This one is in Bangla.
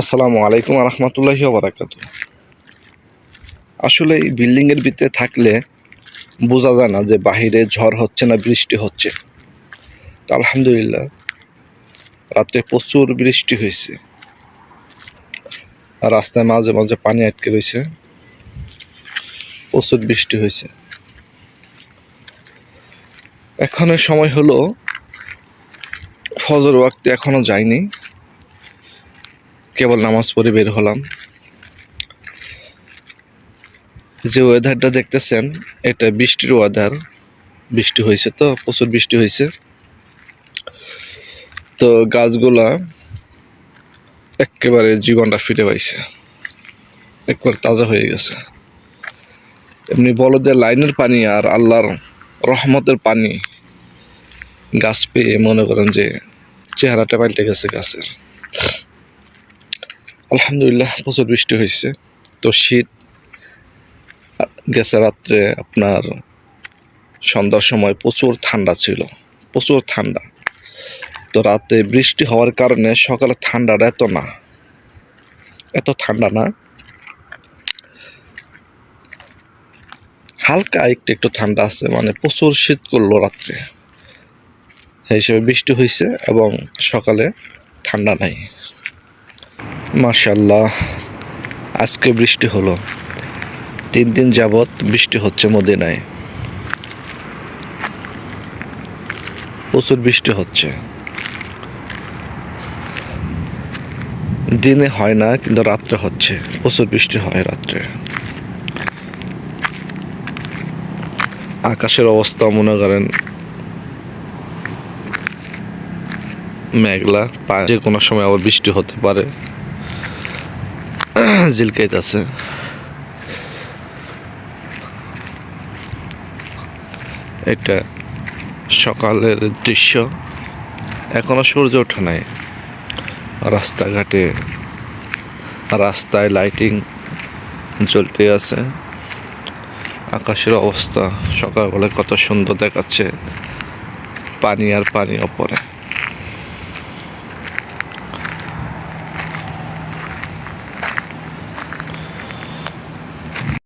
আসসালামু আলাইকুম রহমতুল্লাহি বারাকাত আসলে এই বিল্ডিংয়ের ভিতরে থাকলে বোঝা যায় না যে বাহিরে ঝড় হচ্ছে না, বৃষ্টি হচ্ছে। তো আলহামদুলিল্লাহ রাত্রে প্রচুর বৃষ্টি হয়েছে। রাস্তায় মাঝে মাঝে পানি আটকে রয়েছে। প্রচুর বৃষ্টি হয়েছে। এখনের সময় হলো, ফজর ওয়াক্তে এখনও যায়নি। কেবল নামাজ পড়ে বের হলাম। যে ওয়েদারটা দেখতেছেন, এটা বৃষ্টির ওয়েদার বৃষ্টি হয়েছে তো, প্রচুর বৃষ্টি হয়েছে। তো গাছগুলা একেবারে জীবনটা ফিরে পাইছে। একবার তাজা হয়ে গেছে। এমনি বলদের লাইনের পানি আর আল্লাহর রহমতের পানি গাছ পেয়ে মনে করেন যে চেহারাটা পাল্টে গেছে গাছের। আলহামদুলিল্লাহ, প্রচুর বৃষ্টি হয়েছে। তো শীত গেছে রাত্রে আপনার সন্ধ্যার সময় প্রচুর ঠান্ডা ছিল, প্রচুর ঠান্ডা। তো রাতে বৃষ্টি হওয়ার কারণে সকালে ঠান্ডাটা এত না, এত ঠান্ডা না। হালকা একটু একটু ঠান্ডা আছে মানে প্রচুর শীত করল রাত্রে। হিসেবে বৃষ্টি হয়েছে এবং সকালে ঠান্ডা নাই। মার্শাল্লাহ আজকে বৃষ্টি হলো। তিন দিন যাবৎ বৃষ্টি হচ্ছে মদিনায়। প্রচুর বৃষ্টি হচ্ছে। দিনে হয় না, কিন্তু রাত্রে হচ্ছে। প্রচুর বৃষ্টি হয় রাত্রে। আকাশের অবস্থা মনে করেন মেঘলা যে কোনো সময় আবার বৃষ্টি হতে পারে। ঝিলকাইতেছে এটা সকালের দৃশ্য। এখনও সূর্য ওঠে নাই। রাস্তাঘাটে রাস্তায় লাইটিং জ্বলতে আছে। আকাশের অবস্থা সকালবেলা কত সুন্দর দেখাচ্ছে। পানি আর পানি ওপরে।